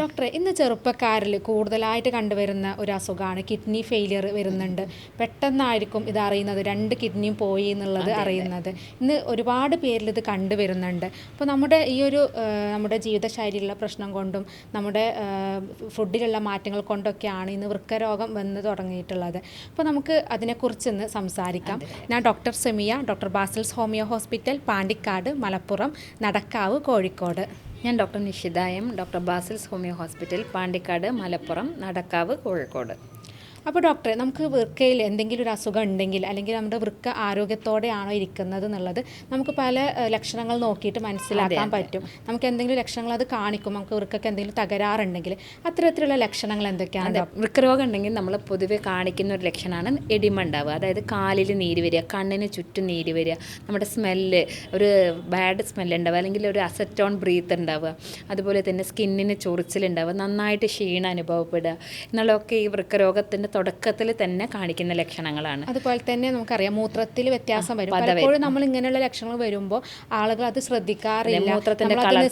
ഡോക്ടറെ ഇന്ന് ചെറുപ്പക്കാരിൽ കൂടുതലായിട്ട് കണ്ടുവരുന്ന ഒരു അസുഖമാണ് കിഡ്നി ഫെയിലിയർ വരുന്നുണ്ട്. പെട്ടെന്നായിരിക്കും ഇത് അറിയുന്നത്. രണ്ട് കിഡ്നിയും പോയി എന്നുള്ളത് അറിയുന്നത്. ഇന്ന് ഒരുപാട് പേരിൽ ഇത് കണ്ടുവരുന്നുണ്ട്. അപ്പോൾ നമ്മുടെ ഈ ഒരു നമ്മുടെ ജീവിതശൈലിയിലുള്ള പ്രശ്നം കൊണ്ടും നമ്മുടെ ഫുഡിലുള്ള മാറ്റങ്ങൾ കൊണ്ടൊക്കെയാണ് ഇന്ന് വൃക്കരോഗം വന്ന് തുടങ്ങിയിട്ടുള്ളത്. അപ്പോൾ നമുക്ക് അതിനെക്കുറിച്ച് ഇന്ന് സംസാരിക്കാം. ഞാൻ doctor Semiya doctor Basil's homeo hospital Pandikkad Malappuram Nadakkavu Kozhikode. ഞാൻ doctor Nishitha doctor Basil's homeo hospital Pandikkad Malappuram Nadakkavu Kozhikode. അപ്പോൾ ഡോക്ടറെ നമുക്ക് വൃക്കയിൽ എന്തെങ്കിലും ഒരു അസുഖം ഉണ്ടെങ്കിൽ അല്ലെങ്കിൽ നമ്മുടെ വൃക്ക ആരോഗ്യത്തോടെയാണോ ഇരിക്കുന്നത് എന്നുള്ളത് നമുക്ക് പല ലക്ഷണങ്ങൾ നോക്കിയിട്ട് മനസ്സിലാക്കാൻ പറ്റും. നമുക്ക് എന്തെങ്കിലും ലക്ഷണങ്ങൾ അത് കാണിക്കും നമുക്ക് വൃക്കയ്ക്ക് എന്തെങ്കിലും തകരാറുണ്ടെങ്കിൽ അത്തരത്തിലുള്ള ലക്ഷണങ്ങൾ എന്തൊക്കെയാണ് വൃക്കരോഗം ഉണ്ടെങ്കിൽ നമ്മൾ പൊതുവെ കാണിക്കുന്ന ഒരു ലക്ഷണമാണ് എഡിമ ഉണ്ടാവുക. അതായത് കാലിൽ നീര് വരിക കണ്ണിന് ചുറ്റും നീര് വരിക നമ്മുടെ സ്മെല്ല് ഒരു ബാഡ് സ്മെല്ല് ഉണ്ടാവുക അല്ലെങ്കിൽ ഒരു അസറ്റോൺ ബ്രീത്ത് ഉണ്ടാവുക. അതുപോലെ തന്നെ സ്കിന്നിന് ചൊറിച്ചിലുണ്ടാവുക നന്നായിട്ട് ക്ഷീണം അനുഭവപ്പെടുക. എന്നുള്ളതൊക്കെ ഈ വൃക്കരോഗത്തിന്റെ തുടക്കത്തിൽ തന്നെ കാണിക്കുന്ന ലക്ഷണങ്ങളാണ്. അതുപോലെ തന്നെ നമുക്കറിയാം മൂത്രത്തിൽ വ്യത്യാസം വരും. പലപ്പോഴും നമ്മൾ ഇങ്ങനെയുള്ള ലക്ഷണങ്ങൾ വരുമ്പോൾ ആളുകൾ അത് ശ്രദ്ധിക്കാറില്ല. മൂത്രത്തിന്റെ കളർ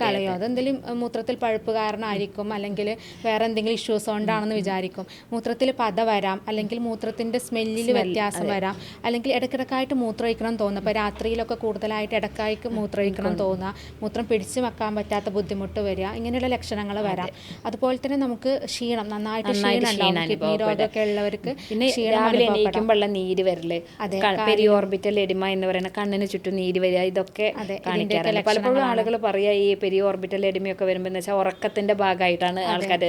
കളയും. അതെന്തെങ്കിലും മൂത്രത്തിൽ പഴുപ്പ് കാരണമായിരിക്കും അല്ലെങ്കിൽ വേറെ എന്തെങ്കിലും ഇഷ്യൂസ് കൊണ്ടാണെന്ന് വിചാരിക്കും. മൂത്രത്തിൽ പത വരാം അല്ലെങ്കിൽ മൂത്രത്തിന്റെ സ്മെല്ലിൽ വ്യത്യാസം വരാം അല്ലെങ്കിൽ ഇടയ്ക്കിടക്കായിട്ട് മൂത്രമൊഴിക്കണം തോന്നുക അപ്പോൾ രാത്രിയിലൊക്കെ കൂടുതലായിട്ട് ഇടക്കായിട്ട് മൂത്രമൊഴിക്കണം തോന്നുക. മൂത്രം പിടിച്ചു വെക്കാൻ പറ്റാത്ത ബുദ്ധിമുട്ട് വരിക. ഇങ്ങനെയുള്ള ലക്ഷണങ്ങൾ വരാം. അതുപോലെ തന്നെ നമുക്ക് ക്ഷീണം നന്നായിട്ട് ക്ഷീണം കിഡ്നി ഉള്ളവർക്ക് പിന്നെ രാവിലെ എണീക്കുമ്പോഴുള്ള നീര് വരൽ. പെരി ഓർബിറ്റൽ എഡിമ എന്ന് പറയുന്ന കണ്ണിന് ചുറ്റും നീര് വരിക ഇതൊക്കെ കാണിക്കാറുണ്ട്. പലപ്പോഴും ആളുകൾ പറയാ ഈ പെരി ഓർബിറ്റൽ എഡിമയൊക്കെ വരുമ്പോൾ എന്ന് വെച്ചാൽ ഉറക്കത്തിന്റെ ഭാഗമായിട്ടാണ് ആൾക്കാർ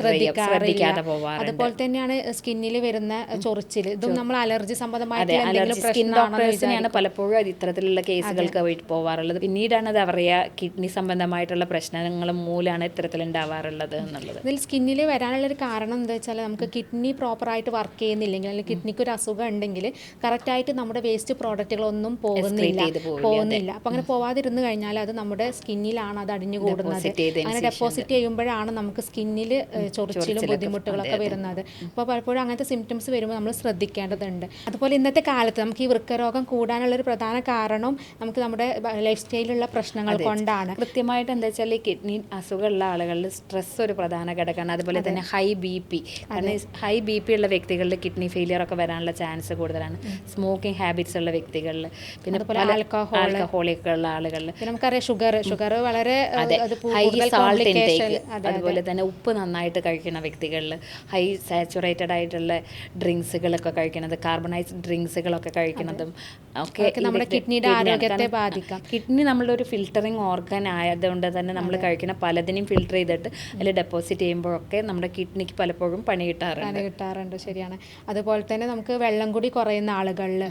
ശ്രദ്ധിക്കാതെ പോവാറ് അതുപോലെ തന്നെയാണ് സ്കിന്നിൽ വരുന്ന ചൊറിച്ചിൽ ഇതും നമ്മൾ അലർജി സംബന്ധമായിട്ട് അതെ എന്തെങ്കിലും സ്കിൻ ഡോക്ടേഴ്സിനെയാണ് പലപ്പോഴും അത് ഇത്തരത്തിലുള്ള കേസുകൾക്ക് പോവാറുള്ളത്. പിന്നീടാണ് അത് അറിയുക കിഡ്നി സംബന്ധമായിട്ടുള്ള പ്രശ്നങ്ങൾ മൂലമാണ് ഇത്തരത്തിൽ ഉണ്ടാവാറുള്ളത് എന്നുള്ളത്. ഇതിൽ സ്കിന്നിൽ വരാനുള്ള ഒരു കാരണം എന്താ വെച്ചാൽ നമുക്ക് കിഡ്നി പ്രോപ്പറായിട്ട് വർക്ക് ചെയ്യുന്നില്ലെങ്കിൽ അല്ലെങ്കിൽ കിഡ്നിക്ക് ഒരു അസുഖം ഉണ്ടെങ്കിൽ കറക്റ്റായിട്ട് നമ്മുടെ വേസ്റ്റ് പ്രോഡക്റ്റുകളൊന്നും പോകുന്നില്ല. പോകുന്നില്ല. അപ്പം അങ്ങനെ പോവാതിരുന്നു കഴിഞ്ഞാൽ അത് നമ്മുടെ സ്കിന്നിലാണ് അത് അടിഞ്ഞു കൂടുന്നത്. അങ്ങനെ ഡെപ്പോസിറ്റ് ചെയ്യുമ്പോഴാണ് നമുക്ക് സ്കിന്നിൽ ചൊറിച്ചിലും ബുദ്ധിമുട്ടുകളൊക്കെ വരുന്നത്. അപ്പോൾ പലപ്പോഴും അങ്ങനത്തെ സിംറ്റംസ് വരുമ്പോൾ നമ്മൾ ശ്രദ്ധിക്കേണ്ടതുണ്ട്. അതുപോലെ ഇന്നത്തെ കാലത്ത് നമുക്ക് ഈ വൃക്കരോഗം കൂടാനുള്ള ഒരു പ്രധാന കാരണം നമുക്ക് നമ്മുടെ ലൈഫ് സ്റ്റൈലിലുള്ള പ്രശ്നങ്ങൾ കൊണ്ടാണ്. കൃത്യമായിട്ട് എന്താ വെച്ചാൽ ഈ കിഡ്നി അസുഖമുള്ള ആളുകളിൽ സ്ട്രെസ് ഒരു പ്രധാന ഘടകമാണ്. അതുപോലെ തന്നെ ഹൈ ബി പി കാരണം ഹൈ ബി പി ഉള്ള വ്യക്തികളിൽ കിഡ്നി ഫെയിലിയർ ഒക്കെ വരാനുള്ള ചാൻസ് കൂടുതലാണ്. സ്മോക്കിംഗ് ഹാബിറ്റ്സ് ഉള്ള വ്യക്തികളിൽ പിന്നെ ആൽക്കഹോൾ. ആൽക്കഹോളിക് ഉള്ള ആളുകളിൽ നമുക്കറിയാം ഷുഗർ ഷുഗർ വളരെ ഹൈ സാൾട്ട് ഇൻടേക്ക് അതുപോലെ തന്നെ ഉപ്പ് നന്നായിട്ട് കഴിക്കുന്ന വ്യക്തികളിൽ ഹൈ സാച്ചുറേറ്റഡ് ആയിട്ടുള്ള ഡ്രിങ്ക്സുകളൊക്കെ കഴിക്കുന്നത് കാർബണൈസ്ഡ് ഡ്രിങ്ക്സുകളൊക്കെ കഴിക്കുന്നതും ഒക്കെ നമ്മുടെ കിഡ്നിയുടെ ആരോഗ്യത്തെ ബാധിക്കാം. കിഡ്നി നമ്മളുടെ ഒരു ഫിൽറ്ററിങ് ഓർഗൻ ആയതുകൊണ്ട് തന്നെ നമ്മൾ കഴിക്കുന്ന പലതിനെയും ഫിൽറ്റർ ചെയ്തിട്ട് അതിൽ ഡെപ്പോസിറ്റ് ചെയ്യുമ്പോഴൊക്കെ നമ്മുടെ കിഡ്നിക്ക് പലപ്പോഴും പണി കിട്ടാറുണ്ട്. പണി കിട്ടാറുണ്ട് ശരിയാണ്. അതുപോലെ തന്നെ നമുക്ക് വെള്ളം കൂടി കുറയുന്ന ആളുകളിൽ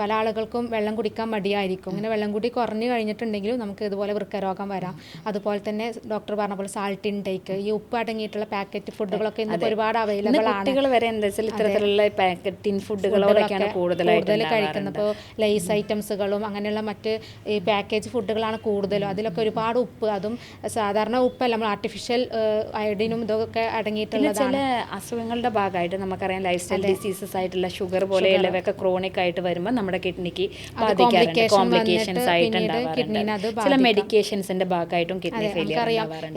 പല ആളുകൾക്കും വെള്ളം കുടിക്കാൻ മടിയായിരിക്കും. ഇങ്ങനെ വെള്ളം കൂടി കുറഞ്ഞു കഴിഞ്ഞിട്ടുണ്ടെങ്കിലും നമുക്ക് ഇതുപോലെ വൃക്കരോഗം വരാം. അതുപോലെ തന്നെ ഡോക്ടർ പറഞ്ഞ പോലെ സാൾട്ട് ഇൻടേക്ക് ഈ ഉപ്പ് അടങ്ങിയിട്ടുള്ള പാക്കറ്റ് ഫുഡുകളൊക്കെ ഇന്ന് ഒരുപാട് അവൈലബിൾ ആണ്. കുട്ടികൾ വരെ എന്താ വെച്ചാൽ ഇത്തരത്തിലുള്ള പാക്കറ്റ് ടിൻ ഫുഡുകളോടൊക്കെയാണ് കൂടുതലായിട്ട് കൂടുതൽ കഴിക്കുന്നത്. ഇപ്പോൾ ലൈസ് ഐറ്റംസുകളും അങ്ങനെയുള്ള മറ്റ് ഈ പാക്കേജ് ഫുഡുകളാണ് കൂടുതലും. അതിലൊക്കെ ഒരുപാട് ഉപ്പ് അതും സാധാരണ ഉപ്പല്ല നമ്മൾ ആർട്ടിഫിഷ്യൽ അയഡിനും ഇതൊക്കെ അടങ്ങിയിട്ടുള്ള അടങ്ങിയിട്ടുള്ളതാണ്. അസുഖങ്ങളുടെ ഭാഗമായിട്ട് നമുക്കറിയാം ലൈഫ് സ്റ്റൈൽ ഡിസീസസ് ആയിട്ടുള്ള ഷുഗർ പോലെ പോലെയുള്ളവയൊക്കെ ക്രോണിക് ആയിട്ട് വരുമ്പോൾ നമ്മുടെ കിഡ്നിക്ക് ബാധിക്കാറുണ്ട്. കോംപ്ലിക്കേഷൻസ് ആയിട്ട് ചില മെഡിക്കേഷൻസിന്റെ ഭാഗമായിട്ടും കിഡ്നി ഫെയിലിയർ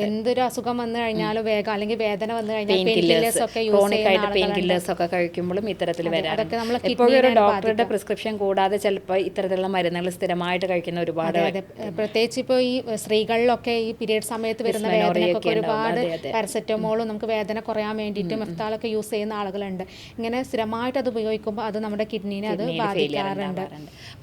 എന്തൊരു അസുഖം വന്നു കഴിഞ്ഞാലും വേഗം അല്ലെങ്കിൽ വേദന വന്നു കഴിഞ്ഞാൽ ക്രോണിക് ആയിട്ട് പെയിൻ കില്ലേഴ്സ് ഒക്കെ കഴിക്കുമ്പോഴും ഇത്തരത്തിൽ വരാറുണ്ട്. എപ്പോഴും ഒരു ഡോക്ടറുടെ പ്രിസ്ക്രിപ്ഷൻ കൂടാതെ ചിലപ്പോൾ ഇത്തരത്തിലുള്ള മരുന്നുകൾ സ്ഥിരമായിട്ട് കഴിക്കുന്ന ഒരുപാട് പ്രത്യേകിച്ച് ഇപ്പോൾ ഈ സ്ത്രീകളിലൊക്കെ ഈ പീരീഡ് സമയത്ത് വരുന്ന വേദനയൊക്കെ ഒരുപാട് പാരസെറ്റമോളും നമുക്ക് വേദന കുറയാൻ വേണ്ടിയിട്ട് മെഫ്താളൊക്കെ യൂസ് ചെയ്യുന്ന ആളുകളുണ്ട്. ഇങ്ങനെ സ്ഥിരമായിട്ട് അത് ഉപയോഗിക്കുമ്പോൾ അത് നമ്മുടെ കിഡ്നീനെ അത് ബാധിക്കാറുണ്ട്.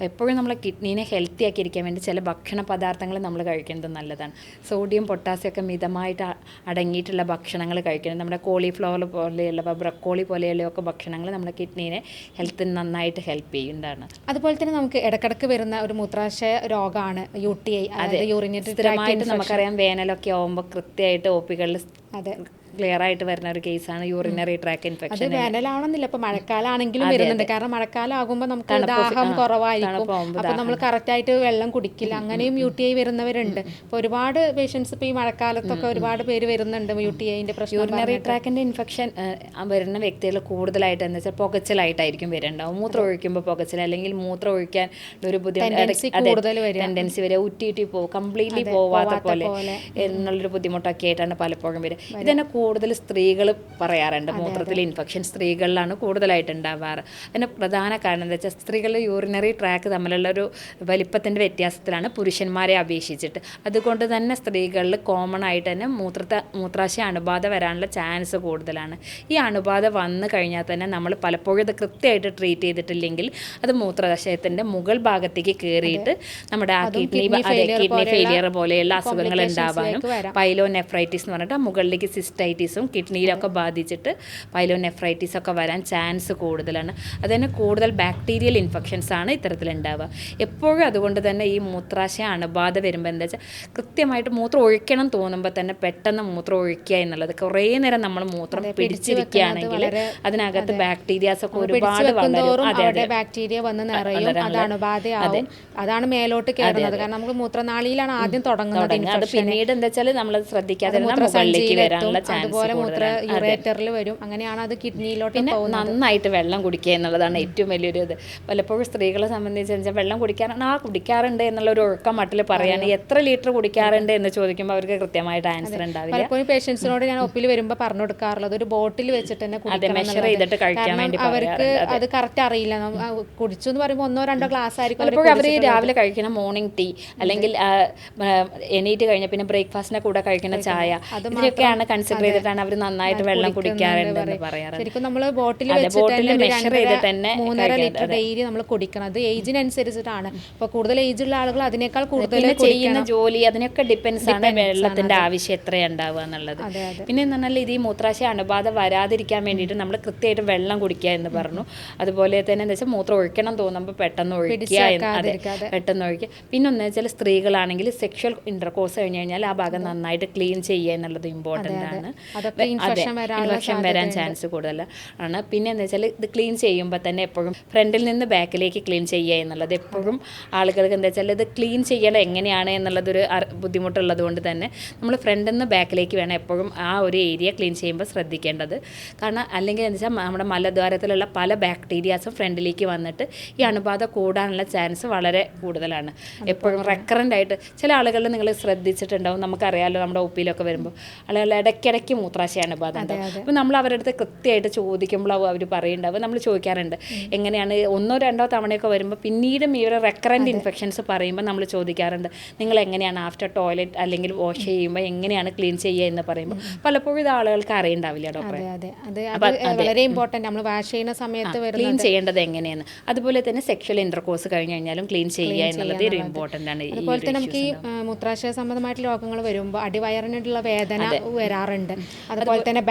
എപ്പോഴും നമ്മളെ കിഡ്നീനെ ഹെൽത്തി ആക്കിയിരിക്കാൻ വേണ്ടി ചില ഭക്ഷണ പദാർത്ഥങ്ങൾ നമ്മൾ കഴിക്കുന്നത് നല്ലതാണ്. സോഡിയം പൊട്ടാസ്യം ഒക്കെ മിതമായിട്ട് അടങ്ങിയിട്ടുള്ള ഭക്ഷണങ്ങൾ കഴിക്കണം. നമ്മുടെ കോളിഫ്ലവർ പോലെയുള്ള ബ്രക്കോളി പോലെയുള്ളൊക്കെ ഭക്ഷണങ്ങൾ നമ്മുടെ കിഡ്നീനെ ഹെൽത്തിന് നന്നായിട്ട് ഹെൽപ്പ് ചെയ്യുന്നതാണ്. അതുപോലെ തന്നെ നമുക്ക് ഇടക്കിടക്ക് വരുന്ന ഒരു മൂത്രാശയ രോഗമാണ് യു ടി ഐ അതായത് യൂറിനേറ്റ് സ്ഥിരമായിട്ട് നമുക്കറിയാം വേനലൊക്കെ ആവുമ്പോൾ കൃത്യമായിട്ട് ഒ പികളിൽ അതെ. ക്ലിയർ ആയിട്ട് വരുന്ന ഒരു കേസാണ് യൂറിനറി ട്രാക്ക് ഇൻഫെക്ഷൻ വേനലാവണമെന്നില്ല ഇപ്പൊ മഴക്കാലാണെങ്കിലും വരുന്നുണ്ട്. കാരണം മഴക്കാലം ആകുമ്പോൾ നമുക്ക് ദാഹം കുറവായിരിക്കും. അപ്പൊ നമ്മൾ കറക്റ്റ് ആയിട്ട് വെള്ളം കുടിക്കില്ല. അങ്ങനെയും യു ടി ഐ വരുന്നവരുണ്ട്. ഇപ്പൊ ഒരുപാട് പേഷ്യൻസ് ഇപ്പൊ ഈ മഴക്കാലത്തൊക്കെ ഒരുപാട് പേര് വരുന്നുണ്ട് യു ടി ഐന്റെ പ്രശ്നം യൂറിനറി ട്രാക്കിന്റെ ഇൻഫെക്ഷൻ വരുന്ന വ്യക്തികൾ കൂടുതലായിട്ട് എന്താ വെച്ചാൽ പുകച്ചിലായിട്ടായിരിക്കും വരുന്നുണ്ടാവും. മൂത്രം ഒഴിക്കുമ്പോൾ പുകച്ചിൽ അല്ലെങ്കിൽ മൂത്രം ഒഴിക്കാൻ ഒരു വരിക. ടെൻഡൻസി ഉറ്റി ഉറ്റി പോകും. കംപ്ലീറ്റ്ലി പോവാത്ത പോലെ എന്നുള്ളൊരു ബുദ്ധിമുട്ടൊക്കെ ആയിട്ടാണ് പലപ്പോഴും വരിക. ഇതന്നെ കൂടുതൽ സ്ത്രീകൾ പറയാറുണ്ട്. മൂത്രത്തിലെ ഇൻഫെക്ഷൻ സ്ത്രീകളിലാണ് കൂടുതലായിട്ട് ഉണ്ടാവാറ്. അതിന് പ്രധാന കാരണം എന്താ വെച്ചാൽ സ്ത്രീകളുടെ യൂറിനറി ട്രാക്ക് തമ്മിലുള്ള ഒരു വലിപ്പത്തിന്റെ വ്യത്യാസത്തിലാണ് പുരുഷന്മാരെ അപേക്ഷിച്ചിട്ട്. അതുകൊണ്ട് തന്നെ സ്ത്രീകളിൽ കോമൺ ആയിട്ട് തന്നെ മൂത്രത്തെ മൂത്രാശയ അണുബാധ വരാനുള്ള ചാൻസ് കൂടുതലാണ്. ഈ അണുബാധ വന്നു കഴിഞ്ഞാൽ തന്നെ നമ്മൾ പലപ്പോഴും ഇത് കൃത്യമായിട്ട് ട്രീറ്റ് ചെയ്തിട്ടില്ലെങ്കിൽ അത് മൂത്രാശയത്തിന്റെ മുകൾ ഭാഗത്തേക്ക് കയറിയിട്ട് നമ്മുടെ ആ കിഡ്നി കിഡ്നി ഫെയിലിയർ പോലെയുള്ള അസുഖങ്ങൾ ഉണ്ടാവാനും പൈലോ നെഫ്രൈറ്റിസ് എന്ന് പറഞ്ഞിട്ട് ആ മുകളിലേക്ക് സിസ്റ്റൈറ്റിസും കിഡ്നിയിലൊക്കെ ബാധിച്ചിട്ട് പൈലോ നെഫ്രൈറ്റീസൊക്കെ വരാൻ ചാൻസ് കൂടുതലാണ്. അതിന് കൂടുതൽ ബാക്ടീരിയൽ ഇൻഫെക്ഷൻസ് ആണ് ഇത്തരത്തിലുണ്ടാവുക. എപ്പോഴും അതുകൊണ്ട് തന്നെ ഈ മൂത്രാശയ അണുബാധ വരുമ്പോൾ എന്താ വെച്ചാൽ കൃത്യമായിട്ട് മൂത്രം ഒഴിക്കണം തോന്നുമ്പോൾ തന്നെ പെട്ടെന്ന് മൂത്രം ഒഴിക്കുക എന്നുള്ളത്. കുറേ നേരം നമ്മൾ മൂത്രം പിടിച്ചിരിക്കുകയാണെങ്കിൽ അതിനകത്ത് ബാക്ടീരിയാസ് ഒക്കെ ഒരുപാട് വളരും. ബാക്ടീരിയ വന്ന് നിറയും. അതാണ് ബാധയാവും അതാണ് മേലോട്ട് കയറുന്നത് കാരണം നമുക്ക് മൂത്രനാളിയിലാണ് ആദ്യം തുടങ്ങുന്നത് അത് പിന്നീട് എന്താ വെച്ചാൽ നമ്മൾ ശ്രദ്ധിക്കാതെ മുകളിലേക്ക് വരാനുള്ള ചാൻസ് അതുപോലെ മൂത്ര യുറേറ്ററിൽ വരും. അങ്ങനെയാണ് അത് കിഡ്നിയിലോട്ട് പിന്നെ നന്നായിട്ട് വെള്ളം കുടിക്കുക എന്നുള്ളതാണ് ഏറ്റവും വലിയൊരു ഇത്. പലപ്പോഴും സ്ത്രീകളെ സംബന്ധിച്ച് വെച്ചാൽ വെള്ളം കുടിക്കാറുണ്ട് ആ കുടിക്കാറുണ്ട് എന്നുള്ള ഒരു ഒഴുക്കം മട്ടിൽ പറയാൻ എത്ര ലിറ്റർ കുടിക്കാറുണ്ട് എന്ന് ചോദിക്കുമ്പോൾ അവർക്ക് കൃത്യമായിട്ട് ആൻസർ ഉണ്ടാവില്ല. പലപ്പോഴും പേഷ്യൻസിനോട് ഞാൻ ഒപ്പിൽ വരുമ്പോൾ പറഞ്ഞു കൊടുക്കാറുള്ളത്. ഒരു ബോട്ടിൽ വെച്ചിട്ട് തന്നെ മെഷർ. ചെയ്തിട്ട് കഴിക്കാൻ വേണ്ടി അവർക്ക് അത്. കറക്റ്റ് അറിയില്ല. കുടിച്ചു എന്ന് പറയുമ്പോൾ ഒന്നോ രണ്ടോ ഗ്ലാസ് ആയിരിക്കും പലപ്പോഴും അവർ രാവിലെ കഴിക്കുന്ന മോർണിംഗ് ടീ അല്ലെങ്കിൽ എണീറ്റ് കഴിഞ്ഞ പിന്നെ ബ്രേക്ക്ഫാസ്റ്റിന്റെ കൂടെ കഴിക്കുന്ന ചായ. ഇതിനൊക്കെയാണ് കൺസിഡർ ചെയ്തിട്ടാണ് അവർ നന്നായിട്ട് വെള്ളം കുടിക്കാറുണ്ടെന്ന് പറയാറ് ശരിക്കും നമ്മൾ ബോട്ടിൽ ബോട്ടിൽ തന്നെ ഒരു ചെയ്ത് തന്നെ മൂന്നര. ലിറ്റർ ഡെയിലി നമ്മൾ കുടിക്കണം. അത് ഏജിനനുസരിച്ചിട്ടാണ്. ഇപ്പൊ കൂടുതൽ ഏജ് ഉള്ള ആളുകൾ അതിനേക്കാൾ കൂടുതൽ ചെയ്യുന്ന ജോലി അതിനൊക്കെ ഡിപ്പെൻസ് ആണ് വെള്ളത്തിന്റെ ആവശ്യം എത്രയുണ്ടാവുക ഉണ്ടാവുക എന്നുള്ളത്. പിന്നെ എന്ന് പറഞ്ഞാൽ ഇത് ഈ മൂത്രാശയ അണുബാധ വരാതിരിക്കാൻ വേണ്ടിയിട്ട് നമ്മൾ കൃത്യമായിട്ട് വെള്ളം കുടിക്കുക എന്ന് പറഞ്ഞു. അതുപോലെ തന്നെ എന്താ വെച്ചാൽ മൂത്രം ഒഴിക്കണം തോന്നുമ്പോൾ പെട്ടെന്ന് ഒഴിക്കുക അതെ പെട്ടെന്ന് ഒഴിക്കുക. പിന്നെ ഒന്ന് വെച്ചാൽ സ്ത്രീകളാണെങ്കിൽ സെക്ഷൽ ഇന്റർകോഴ്സ് കഴിഞ്ഞു കഴിഞ്ഞാൽ ആ ഭാഗം നന്നായിട്ട് ക്ലീൻ ചെയ്യുക എന്നുള്ളത് ഇമ്പോർട്ടന്റ് ആണ്. ഇൻഫെക്ഷൻ വരാൻ ചാൻസ് കൂടുതലാണ് പിന്നെ എന്താ വെച്ചാൽ ഇത് ക്ലീൻ ചെയ്യുമ്പോൾ തന്നെ എപ്പോഴും ഫ്രണ്ടിൽ നിന്ന് ബാക്കിലേക്ക് ക്ലീൻ ചെയ്യുക എന്നുള്ളത് എപ്പോഴും ആളുകൾക്ക് എന്താ വെച്ചാൽ ഇത് ക്ലീൻ ചെയ്യണം എങ്ങനെയാണ് എന്നുള്ളതൊരു ബുദ്ധിമുട്ടുള്ളത് കൊണ്ട് തന്നെ നമ്മൾ ഫ്രണ്ടിൽ നിന്ന് ബാക്കിലേക്ക് വേണം എപ്പോഴും ആ ഒരു ഏരിയ ക്ലീൻ ചെയ്യുമ്പോൾ ശ്രദ്ധിക്കേണ്ടത്. കാരണം അല്ലെങ്കിൽ എന്താ വെച്ചാൽ നമ്മുടെ മലദ്വാരത്തിലുള്ള പല ബാക്ടീരിയാസും ഫ്രണ്ടിലേക്ക് വന്നിട്ട് ഈ അണുബാധ കൂടാനുള്ള ചാൻസ് വളരെ കൂടുതലാണ്. എപ്പോഴും റെക്കറന്റ് ആയിട്ട് ചില ആളുകളിൽ നിങ്ങൾ ശ്രദ്ധിച്ചിട്ടുണ്ടാവും. നമുക്കറിയാമല്ലോ നമ്മുടെ ഒപ്പിയിലൊക്കെ വരുമ്പോൾ ആളുകൾ ഇടയ്ക്കിടയ്ക്ക് മൂത്രാശയ അണുബാധ ഉണ്ടാവും അപ്പോൾ നമ്മൾ അവരുടെ അടുത്ത് കൃത്യമായിട്ട് ചോദിക്കുമ്പോഴാവും അവർ പറയുന്നുണ്ടാവും നമ്മൾ ചോദിക്കാറുണ്ട്. എങ്ങനെയാണ്? ഒന്നോ രണ്ടോ തവണയൊക്കെ വരുമ്പോൾ പിന്നീടും ഇവർ റെക്കറന്റ് ഇൻഫെക്ഷൻസ് പറയുമ്പോൾ നമ്മൾ ചോദിക്കാറുണ്ട്. നിങ്ങൾ എങ്ങനെയാണ് ആഫ്റ്റർ ടോയ്ലറ്റ് അല്ലെങ്കിൽ വാഷ് ചെയ്യുമ്പോൾ എങ്ങനെയാണ് ക്ലീൻ ചെയ്യുക എന്ന് പറയുമ്പോൾ പലപ്പോഴും ഇത് ആളുകൾക്ക് അറിയണ്ടാവില്ല ഡോക്ടറെ. വളരെ ഇമ്പോർട്ടന്റ് നമ്മൾ വാഷ് ചെയ്യുന്ന സമയത്ത് ക്ലീൻ ചെയ്യേണ്ടത് എങ്ങനെയാണ്? അതുപോലെ തന്നെ സെക്ഷൽ ഇന്റർകോഴ്സ് കഴിഞ്ഞ് കഴിഞ്ഞാലും ക്ലീൻ ചെയ്യുക എന്നുള്ളത് ഒരു ഇമ്പോർട്ടന്റ് ആണ് അതുപോലെ തന്നെ നമുക്ക് ഈ മൂത്രാശയ സംബന്ധമായിട്ടുള്ള രോഗങ്ങൾ വരുമ്പോൾ അടിവയറിനുള്ള വേദന വരാറുണ്ട്. അതുപോലെ തന്നെ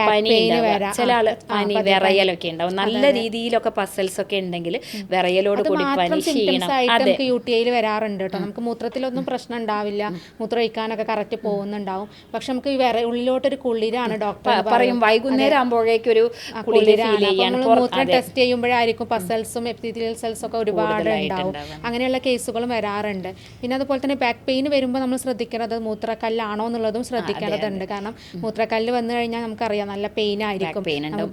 ചില ആൾ പനി വിറയലൊക്കെ ഉണ്ടാവും. നല്ല രീതിയിലൊക്കെ പസൽസ് ഒക്കെ ഉണ്ടെങ്കിൽ വിറയലോട് കൂടി പനി ക്ഷീണം. യു ടി ഐയിൽ വരാറുണ്ട് കേട്ടോ. നമുക്ക് മൂത്രത്തിലൊന്നും പ്രശ്നം ഉണ്ടാവില്ല. മൂത്രം ഒഴിക്കാനൊക്കെ കറക്റ്റ് പോകുന്നുണ്ടാവും. പക്ഷെ നമുക്ക് ഉള്ളിലോട്ടൊരു കുളിരാണ് ഡോക്ടർ പറയും വൈകുന്നേരം ആകുമ്പോഴേക്കും ഒരു മൂത്രം ടെസ്റ്റ് ചെയ്യുമ്പോഴായിരിക്കും പസൽസും എപ്പിത്തീലിയൽ സെൽസ് ഒക്കെ ഒരുപാട് ഉണ്ടാവും. അങ്ങനെയുള്ള കേസുകളും വരാറുണ്ട്. പിന്നെ അതുപോലെ തന്നെ ബാക്ക് പെയിൻ വരുമ്പോൾ നമ്മൾ ശ്രദ്ധിക്കേണ്ടത് മൂത്രക്കല്ലാണോ എന്നുള്ളതും ശ്രദ്ധിക്കേണ്ടതുണ്ട്. കാരണം മൂത്രക്കല്ല് വന്നു കഴിഞ്ഞാൽ നമുക്കറിയാം നല്ല പെയിൻ ആയിരിക്കും.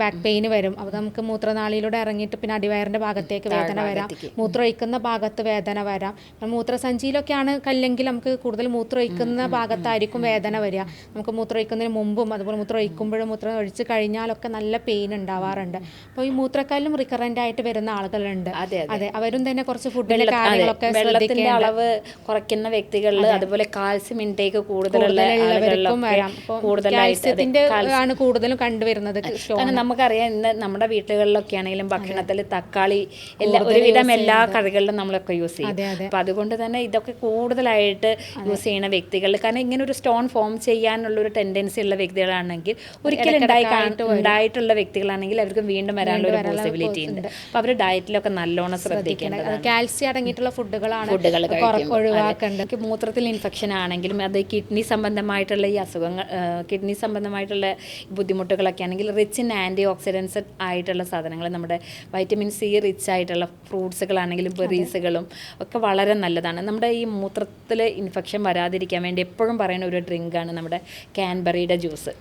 ബാക്ക് പെയിൻ വരും. അപ്പോൾ നമുക്ക് മൂത്രനാളിയിലൂടെ ഇറങ്ങിയിട്ട് പിന്നെ അടിവയറിന്റെ ഭാഗത്തേക്ക് വേദന വരാം. മൂത്രം ഒഴിക്കുന്ന ഭാഗത്ത് വേദന വരാം. മൂത്രസഞ്ചിയിലൊക്കെ മൂത്രസഞ്ചിയിലൊക്കെയാണ് കല്ലെങ്കിൽ നമുക്ക് കൂടുതൽ മൂത്രം ഒഴിക്കുന്ന ഭാഗത്തായിരിക്കും വേദന വരിക നമുക്ക് മൂത്രം ഒഴിക്കുന്നതിന് മുമ്പും അതുപോലെ മൂത്രം ഒഴിക്കുമ്പോഴും മൂത്രം ഒഴിച്ച് കഴിഞ്ഞാലൊക്കെ നല്ല പെയിൻ ഉണ്ടാവാറുണ്ട്. അപ്പോൾ ഈ മൂത്രക്കാലും റിക്കറന്റ് ആയിട്ട് വരുന്ന ആളുകളുണ്ട്. അതെ, അതെ. അവരും തന്നെ കുറച്ച് ഫുഡിന്റെ കാര്യങ്ങളൊക്കെ വെള്ളത്തിന്റെ അളവ് കുറയ്ക്കുന്ന വ്യക്തികളിൽ അതുപോലെ കാൽസ്യം ഇൻടേക്ക് കൂടുതലുള്ള ആളുകളിലൊക്കെ കൂടുതലായിട്ട് അതെ, കാൽസ്യത്തിന്റെ ആണ് കൂടുതലും കണ്ടുവരുന്നത് കാരണം നമുക്കറിയാം ഇന്ന് നമ്മുടെ വീട്ടുകളിലൊക്കെ ആണെങ്കിലും ഭക്ഷണത്തിൽ തക്കാളി എല്ലാ ഒരുവിധം എല്ലാ കറികളിലും നമ്മളൊക്കെ യൂസ് ചെയ്യും. അപ്പൊ അതുകൊണ്ട് തന്നെ ഇതൊക്കെ കൂടുതലായിട്ട് യൂസ് ചെയ്യുന്ന വ്യക്തികൾ കാരണം ഇങ്ങനെ ഒരു സ്റ്റോൺ ഫോം ചെയ്യാനുള്ള ഒരു ടെൻഡൻസി ഉള്ള വ്യക്തികളാണെങ്കിൽ ഒരിക്കലും ഉണ്ടായി ഉണ്ടായിട്ടുള്ള വ്യക്തികളാണെങ്കിൽ അവർക്ക് വീണ്ടും വരാനുള്ള ഒരു പോസിബിലിറ്റി ഉണ്ട്. അപ്പൊ അവർ ഡയറ്റിലൊക്കെ നല്ലോണം ശ്രദ്ധിക്കേണ്ടത്. കാൽസ്യം അടങ്ങിയിട്ടുള്ള ഫുഡുകളാണ് ഫുഡുകൾ ഒഴിവാക്കേണ്ടത് മൂത്രത്തിൽ ഇൻഫെക്ഷൻ ആണെങ്കിലും അത് കിഡ്നി സംബന്ധമായിട്ടുള്ള ഈ അസുഖങ്ങൾ കിഡ്നി സംബന്ധമായിട്ട് ശാരീരികമായിട്ടുള്ള ബുദ്ധിമുട്ടുകളൊക്കെ ആണെങ്കിൽ റിച്ച് ഇൻ ആന്റി ഓക്സിഡൻസ് ആയിട്ടുള്ള സാധനങ്ങൾ നമ്മുടെ വൈറ്റമിൻ സി റിച്ച് ആയിട്ടുള്ള ഫ്രൂട്ട്സുകളാണെങ്കിലും ബെറീസുകളും ഒക്കെ വളരെ നല്ലതാണ്. നമ്മുടെ ഈ മൂത്രത്തിൽ ഇൻഫെക്ഷൻ വരാതിരിക്കാൻ വേണ്ടി എപ്പോഴും പറയുന്ന ഒരു ഡ്രിങ്കാണ് നമ്മുടെ കാൻബറിയുടെ ജ്യൂസ്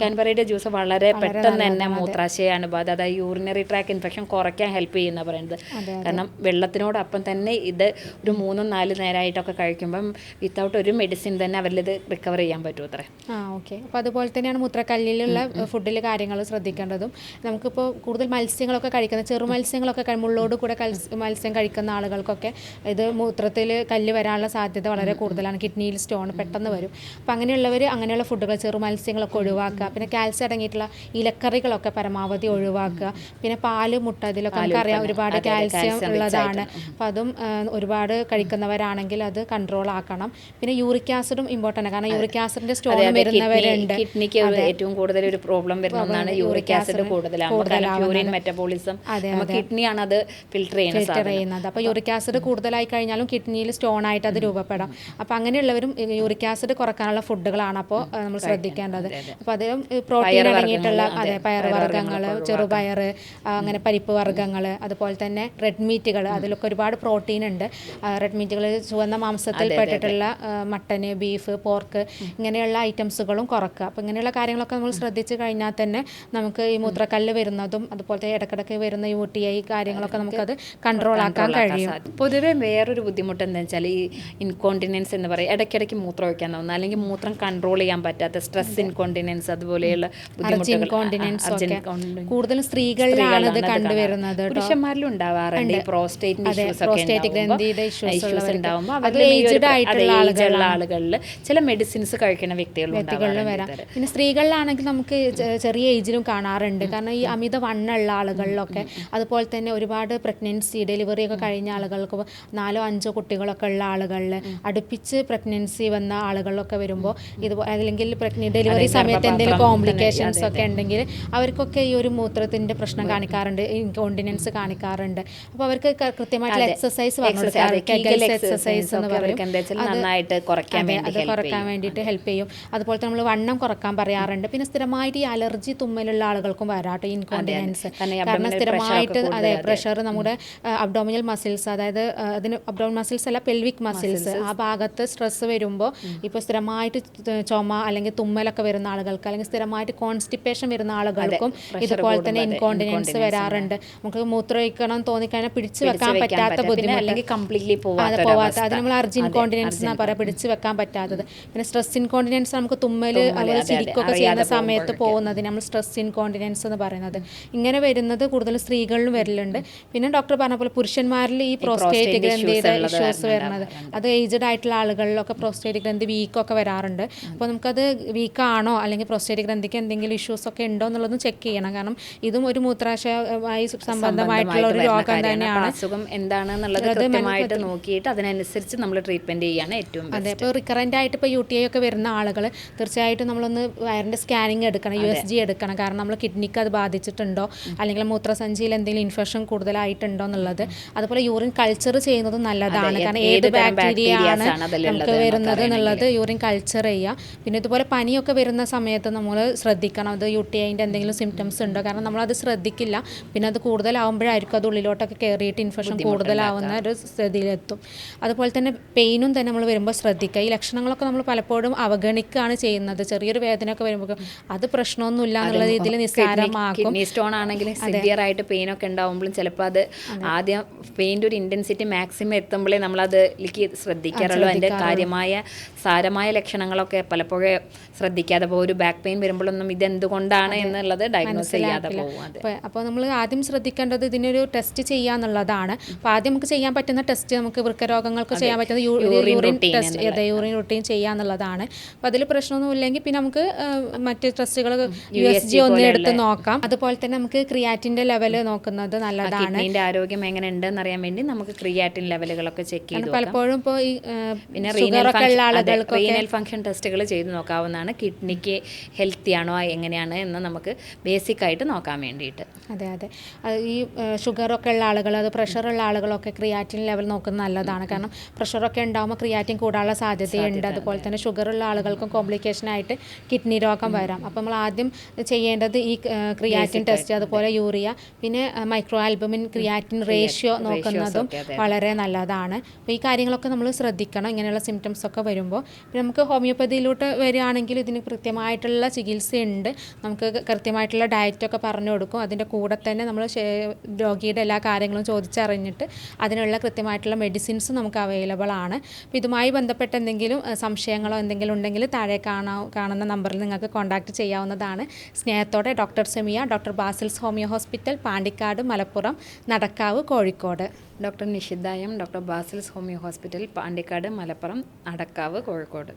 കാൻബറിയുടെ ജ്യൂസ് വളരെ പെട്ടെന്ന് തന്നെ മൂത്രാശയ അനുബാധ അതായത് യൂറിനറി ട്രാക്ക് ഇൻഫെക്ഷൻ കുറയ്ക്കാൻ ഹെൽപ്പ് ചെയ്യുന്ന പറയുന്നത്. കാരണം വെള്ളത്തിനോടൊപ്പം തന്നെ ഇത് ഒരു മൂന്നും നാല് നേരമായിട്ടൊക്കെ കഴിക്കുമ്പം വിത്തൗട്ട് ഒരു മെഡിസിൻ തന്നെ അവരിലിത് റിക്കവർ ചെയ്യാൻ പറ്റും അത്രേ ആ ഓക്കെ അപ്പോൾ അതുപോലെ തന്നെയാണ് മൂത്രക്കല്ലിലുള്ള ഫുഡിൽ കാര്യങ്ങൾ ശ്രദ്ധിക്കേണ്ടതും. നമുക്കിപ്പോൾ കൂടുതൽ മത്സ്യങ്ങളൊക്കെ കഴിക്കുന്ന ചെറു മത്സ്യങ്ങളൊക്കെ മുള്ളോട് കൂടെ മത്സ്യം കഴിക്കുന്ന ആളുകൾക്കൊക്കെ ഇത് മൂത്രത്തിൽ കല്ല് വരാനുള്ള സാധ്യത വളരെ കൂടുതലാണ്. കിഡ്നിയിൽ സ്റ്റോൺ പെട്ടെന്ന് വരും. അപ്പം അങ്ങനെയുള്ളവർ അങ്ങനെയുള്ള ഫുഡുകൾ ചെറു മത്സ്യങ്ങളൊക്കെ ഒഴിവാക്കുക. പിന്നെ കാൽസ്യം അടങ്ങിയിട്ടുള്ള ഇലക്കറികളൊക്കെ പരമാവധി ഒഴിവാക്കുക. പിന്നെ പാൽ മുട്ട ഇതിലൊക്കെ നമുക്കറിയാം ഒരുപാട് കാൽസ്യം ഉള്ളതാണ്. അപ്പം അതും ഒരുപാട് കഴിക്കുന്നവരാണെങ്കിൽ അത് കൺട്രോൾ ആക്കണം. പിന്നെ യൂറിക് ആസിഡും ഇമ്പോർട്ടന്റ് ആണ്. കാരണം യൂറിക് ആസിഡിന്റെ സ്റ്റോൺ വരുന്നവരുണ്ട്. കിഡ്നിക്ക് ഏറ്റവും കൂടുതൽ ഒരു പ്രോബ്ലം വരുന്ന ഒന്നാണ് യൂറിക് ആസിഡ് കൂടുതലാണ്. മെറ്റബോളിസം കിഡ്നിയാണ് അത് ഫിൽട്ടർ ചെയ്യുന്നത്. അപ്പോൾ യൂറിക് ആസിഡ് കൂടുതലായി കഴിഞ്ഞാലും കിഡ്നിയിൽ സ്റ്റോൺ ആയിട്ട് അത് രൂപപ്പെടാം. അപ്പോൾ അങ്ങനെയുള്ളവരും യൂറിക് ആസിഡ് കുറക്കാനുള്ള ഫുഡുകളാണ് അപ്പോൾ നമ്മൾ ശ്രദ്ധിക്കേണ്ടത്. അപ്പോൾ അത്. പ്രോട്ടീൻ അടങ്ങിയിട്ടുള്ള അതെ പയർ വർഗങ്ങൾ ചെറുപയർ അങ്ങനെ പരിപ്പ് വർഗങ്ങൾ അതുപോലെ തന്നെ റെഡ് മീറ്റുകൾ അതിലൊക്കെ ഒരുപാട് പ്രോട്ടീൻ ഉണ്ട്. റെഡ് മീറ്റുകൾ ചുവന്ന മാംസത്തിൽ പെട്ടിട്ടുള്ള മട്ടന് ബീഫ് പോർക്ക് ഇങ്ങനെയുള്ള ഐറ്റംസുകളും കുറക്കുക. അപ്പോൾ ഇങ്ങനെയുള്ള കാര്യങ്ങളൊക്കെ നമ്മൾ ശ്രദ്ധിച്ചു കഴിഞ്ഞാൽ തന്നെ നമുക്ക് ഈ മൂത്രക്കല്ല് വരുന്നതും അതുപോലെ ഇടക്കിടക്ക് വരുന്ന യു ടി ഐ കാര്യങ്ങളൊക്കെ നമുക്കത് കൺട്രോൾ ആക്കാൻ കഴിയും. പൊതുവെ വേറൊരു ബുദ്ധിമുട്ട് എന്താ വെച്ചാൽ ഈ ഇൻകോണ്ടിനൻസ് എന്ന് പറയും. ഇടയ്ക്കിടയ്ക്ക് മൂത്രം ഒഴിക്കാൻ തോന്നുന്നു അല്ലെങ്കിൽ മൂത്രം കൺട്രോൾ ചെയ്യാൻ പറ്റാത്ത സ്ട്രെസ് ഇൻകോണ്ടിനൻസ് അതുപോലെയുള്ള ബുദ്ധിമുട്ടുകൾ. കൂടുതലും സ്ത്രീകളിലാണ് ഇത് കണ്ടുവരുന്നത്. പുരുഷന്മാരിലും ഉണ്ടാവാറുണ്ട് പ്രോസ്റ്റേറ്റ് ഇഷ്യൂസ്. ഉണ്ടാവുമ്പോൾ അത് പ്ര- ആയിട്ടുള്ള. ആളുകളിൽ ചില മെഡിസിൻസ് കഴിക്കുന്ന വ്യക്തികളും പിന്നെ സ്ത്രീകളിലാണെങ്കിൽ നമുക്ക് ചെറിയ ഏജിലും കാണാറുണ്ട്. കാരണം ഈ അമിത വണ്ണുള്ള ആളുകളിലൊക്കെ അതുപോലെ തന്നെ ഒരുപാട് പ്രഗ്നൻസി ഡെലിവറി ഒക്കെ കഴിഞ്ഞ ആളുകൾക്ക് നാലോ അഞ്ചോ കുട്ടികളൊക്കെ ഉള്ള ആളുകളിൽ അടുപ്പിച്ച് പ്രഗ്നൻസി വന്ന ആളുകളിലൊക്കെ വരുമ്പോൾ ഇത് അല്ലെങ്കിൽ ഡെലിവറി സമയത്ത് എന്തെങ്കിലും കോംപ്ലിക്കേഷൻസ് ഒക്കെ ഉണ്ടെങ്കിൽ അവർക്കൊക്കെ ഈ ഒരു മൂത്രത്തിന്റെ പ്രശ്നം കാണിക്കാറുണ്ട്. ഇൻകോണ്ടിനൻസ് കാണിക്കാറുണ്ട്. അപ്പോൾ അവർക്ക് കൃത്യമായിട്ടുള്ള എക്സസൈസ് എക്സസൈസ് എന്ന് പറയും. അത് കുറയ്ക്കാൻ വേണ്ടിയിട്ട് ഹെൽപ്പ് ചെയ്യും. അതുപോലെ തന്നെ നമ്മൾ വണ്ണം കുറയ്ക്കാൻ പറയാറുണ്ട്. പിന്നെ സ്ഥിരമായിട്ട് ഈ അലർജി തുമ്മലുള്ള ആളുകൾക്കും വരാട്ടോ ഇൻകോണ്ടിനൻസ് കാരണം സ്ഥിരമായിട്ട് അതെ പ്രഷർ നമ്മുടെ അബ്ഡോമിനൽ മസിൽസ് അതായത് അതിന് അബ്ഡോമിനൽ മസിൽസ് അല്ല പെൽവിക് മസിൽസ് ആ ഭാഗത്ത് സ്ട്രെസ് വരുമ്പോൾ ഇപ്പോൾ സ്ഥിരമായിട്ട് ചുമ അല്ലെങ്കിൽ തുമ്മലൊക്കെ വരുന്ന ആളുകൾക്ക് അല്ലെങ്കിൽ സ്ഥിരമായിട്ട് കോൺസ്റ്റിപ്പേഷൻ വരുന്ന ആളുകൾക്കും ഇതുപോലെ തന്നെ ഇൻകോണ്ടിനൻസ് വരാറുണ്ട്. നമുക്ക് മൂത്രമൊഴിക്കണം തോന്നിക്കഴിഞ്ഞാൽ പിടിച്ചു വെക്കാൻ പറ്റാത്ത ബുദ്ധിമുട്ട്. അല്ലെങ്കിൽ കംപ്ലീറ്റ്ലി പോവാത്ത അത് നമ്മൾ അർജി ഇൻകോണ്ടിനൻസ് എന്നാ പറയാ പിടിച്ചു വെക്കാൻ പറ്റാത്തത്. പിന്നെ സ്ട്രെസ് ഇൻകോണ്ടിനൻസ് നമുക്ക് തുമ്മൽ അതുപോലെ അതെ, അറിയാതെ ചെയ്യുന്ന സമയത്ത് പോകുന്നത് നമ്മൾ സ്ട്രെസ് ഇൻകോണ്ടിനൻസ് എന്ന് പറയുന്നത്. ഇങ്ങനെ വരുന്നത് കൂടുതൽ സ്ത്രീകളിലും വരലുണ്ട്. പിന്നെ ഡോക്ടർ പറഞ്ഞ പോലെ പുരുഷന്മാരിൽ ഈ പ്രോസ്റ്റേറ്റ് ഗ്രന്ഥി ഗ്രന്ഥിയുടെ ഇഷ്യൂസ് വരുന്നത്. അത് ഏജ്ഡ് ആയിട്ടുള്ള ആളുകളിലൊക്കെ പ്രോസ്റ്റേറ്റ് ഗ്രന്ഥി വീക്കൊക്കെ വരാറുണ്ട്. അപ്പോൾ നമുക്കത് വീക്കാണോ അല്ലെങ്കിൽ പ്രോസ്റ്റേറ്റ് ഗ്രന്ഥിക്ക് എന്തെങ്കിലും ഇഷ്യൂസ് ഒക്കെ ഉണ്ടോ എന്നുള്ളതും ചെക്ക് ചെയ്യണം. കാരണം ഇതും ഒരു മൂത്രാശയമായി സംബന്ധമായിട്ടുള്ള ഒരു രോഗം തന്നെയാണ്. അസുഖം എന്താണെന്നുള്ളത് കൃത്യമായിട്ട് നോക്കിയിട്ട് അതിനനുസരിച്ച് നമ്മൾ ട്രീറ്റ്മെന്റ് ചെയ്യാണ് ഏറ്റവും അതെ. ഇപ്പോൾ റിക്കറന്റ് ആയിട്ട് ഇപ്പോൾ യു ടി ഐ ഒക്കെ വരുന്ന ആളുകൾ തീർച്ചയായിട്ടും നമ്മളൊന്ന് വയറിന്റെ സ്കാനിങ് എടുക്കണം യു എസ് ജി എടുക്കണം. കാരണം നമ്മൾ കിഡ്നിക്ക് അത് ബാധിച്ചിട്ടുണ്ടോ? അല്ലെങ്കിൽ മൂത്രസഞ്ചിയിൽ എന്തെങ്കിലും ഇൻഫെക്ഷൻ കൂടുതലായിട്ടുണ്ടോ എന്നുള്ളത്. അതുപോലെ യൂറിൻ കൾച്ചർ ചെയ്യുന്നത് നല്ലതാണ്. കാരണം ഏത് ബാക്ടീരിയ ആണ് നമുക്ക് വരുന്നത് എന്നുള്ളത് യൂറിൻ കൾച്ചർ ചെയ്യുക. പിന്നെ ഇതുപോലെ പനിയൊക്കെ വരുന്ന സമയത്ത് നമ്മൾ ശ്രദ്ധിക്കണം. അത് യു ടി ഐന്റെ എന്തെങ്കിലും സിംറ്റംസ് ഉണ്ടോ? കാരണം നമ്മളത് ശ്രദ്ധിക്കില്ല. പിന്നെ അത് കൂടുതലാവുമ്പോഴായിരിക്കും അത് ഉള്ളിലോട്ടൊക്കെ കയറിയിട്ട് ഇൻഫെക്ഷൻ കൂടുതലാവുന്ന ഒരു സ്ഥിതിയിലെത്തും. അതുപോലെ തന്നെ പെയിനും തന്നെ നമ്മൾ വരുമ്പോൾ ശ്രദ്ധിക്കുക. ഈ ലക്ഷണങ്ങളൊക്കെ നമ്മൾ പലപ്പോഴും അവഗണിക്കുകയാണ് ചെയ്യുന്നത്. ചെറിയൊരു വേദനയൊക്കെ വരുമ്പോൾ അത് പ്രശ്നമൊന്നുമില്ല എന്നുള്ള രീതിയിൽ നിസ്സാരമാക്കും. കിഡ്നി സ്റ്റോൺ ആണെങ്കിൽ സിവിയർ ആയിട്ട് പെയിൻ ഒക്കെ ഉണ്ടാവുമ്പോഴും ചിലപ്പോൾ അത് ആദ്യം പെയിന്റെ ഒരു ഇന്റൻസിറ്റി മാക്സിമം എത്തുമ്പോഴേ നമ്മളതിലേക്ക് ശ്രദ്ധിക്കാറുള്ളൂ. അതിന്റെ കാര്യമായ സാരമായ ലക്ഷണങ്ങളൊക്കെ പലപ്പോഴും ശ്രദ്ധിക്കാതെ പോകും. ഒരു ബാക്ക് പെയിൻ വരുമ്പോഴൊന്നും ഇതെന്തുകൊണ്ടാണ് എന്നുള്ളത് ഡയഗ്നോസ് ചെയ്യാതെ പോകും അപ്പോൾ നമ്മൾ ആദ്യം ശ്രദ്ധിക്കേണ്ടത് ഇതിനൊരു ടെസ്റ്റ് ചെയ്യാന്നുള്ളതാണ് അപ്പോൾ ആദ്യം നമുക്ക് ചെയ്യാൻ പറ്റുന്ന ടെസ്റ്റ് നമുക്ക് വൃക്കരോഗങ്ങൾക്ക് ചെയ്യാൻ പറ്റുന്ന യൂറിൻ ടെസ്റ്റ് യൂറിൻ റുട്ടീൻ ചെയ്യാന്നുള്ളതാണ്. അപ്പോൾ അതിൽ പ്രശ്നമൊന്നും ഇല്ലെങ്കിൽ പിന്നെ നമുക്ക് മറ്റ് ടെസ്റ്റുകൾ യു എസ് ജി ഒന്നും എടുത്ത് നോക്കാം. അതുപോലെ തന്നെ നമുക്ക് ക്രിയാറ്റിന്റെ ലെവൽ നോക്കുന്നത് നല്ലതാണ്. അതിന്റെ ആരോഗ്യം എങ്ങനെ ഉണ്ടെന്ന് അറിയാൻ വേണ്ടി നമുക്ക് ക്രിയാറ്റിൻ ലെവലുകളൊക്കെ ചെക്ക് ചെയ്ത് നോക്കാം. പലപ്പോഴും ഇപ്പോൾ ഈ പിന്നെ റീനൽ ഫംഗ്ഷൻ ടെസ്റ്റുകൾ ചെയ്ത് നോക്കാവുന്നതാണ്. കിഡ്നിക്ക് ഹെൽത്തി ആണോ എങ്ങനെയാണ് എന്ന് നമുക്ക് ബേസിക് ആയിട്ട് നോക്കാൻ വേണ്ടിയിട്ട്. അതെ അതെ. ഈ ഈ ഷുഗറൊക്കെ ഉള്ള ആളുകൾ അത് പ്രഷറുള്ള ആളുകളൊക്കെ ക്രിയാറ്റിൻ ലെവൽ നോക്കുന്നത് നല്ലതാണ്. കാരണം പ്രഷറൊക്കെ ഉണ്ടാകുമ്പോൾ ക്രിയാറ്റിൻ കൂടാനുള്ള സാധ്യതയുണ്ട്. അതുപോലെ തന്നെ ഷുഗറുള്ള ആളുകൾക്കും കോംപ്ലിക്കേഷൻ ആയിട്ട് കിഡ്നി ക്ഷയരോഗം വരാം. അപ്പം നമ്മൾ ആദ്യം ചെയ്യേണ്ടത് ഈ ക്രിയാറ്റിൻ ടെസ്റ്റ് അതുപോലെ യൂറിയ പിന്നെ മൈക്രോ ആൽബമിൻ ക്രിയാറ്റിൻ റേഷ്യോ നോക്കുന്നതും വളരെ നല്ലതാണ്. അപ്പോൾ ഈ കാര്യങ്ങളൊക്കെ നമ്മൾ ശ്രദ്ധിക്കണം ഇങ്ങനെയുള്ള സിംറ്റംസ് ഒക്കെ വരുമ്പോൾ. പിന്നെ നമുക്ക് ഹോമിയോപ്പതിയിലോട്ട് വരികയാണെങ്കിൽ ഇതിന് കൃത്യമായിട്ടുള്ള ചികിത്സയുണ്ട്. നമുക്ക് കൃത്യമായിട്ടുള്ള ഡയറ്റൊക്കെ പറഞ്ഞു കൊടുക്കും. അതിന്റെ കൂടെ തന്നെ നമ്മൾ രോഗിയുടെ എല്ലാ കാര്യങ്ങളും ചോദിച്ചറിഞ്ഞിട്ട് അതിനുള്ള കൃത്യമായിട്ടുള്ള മെഡിസിൻസ് നമുക്ക് അവൈലബിൾ ആണ്. അപ്പോൾ ഇതുമായി ബന്ധപ്പെട്ട് എന്തെങ്കിലും സംശയങ്ങളോ എന്തെങ്കിലും ഉണ്ടെങ്കിൽ താഴെ കാണാ കാണുന്ന നമ്പറിൽ നിങ്ങൾക്ക് കോൺടാക്റ്റ് ചെയ്യാവുന്നതാണ്. സ്നേഹത്തോടെ doctor Semiya doctor Basil's homeo hospital Pandikkad Malappuram Nadakkavu Kozhikode. Doctor നിഷിദായം doctor Basil's homeo hospital Pandikkad Malappuram Nadakkavu Kozhikode.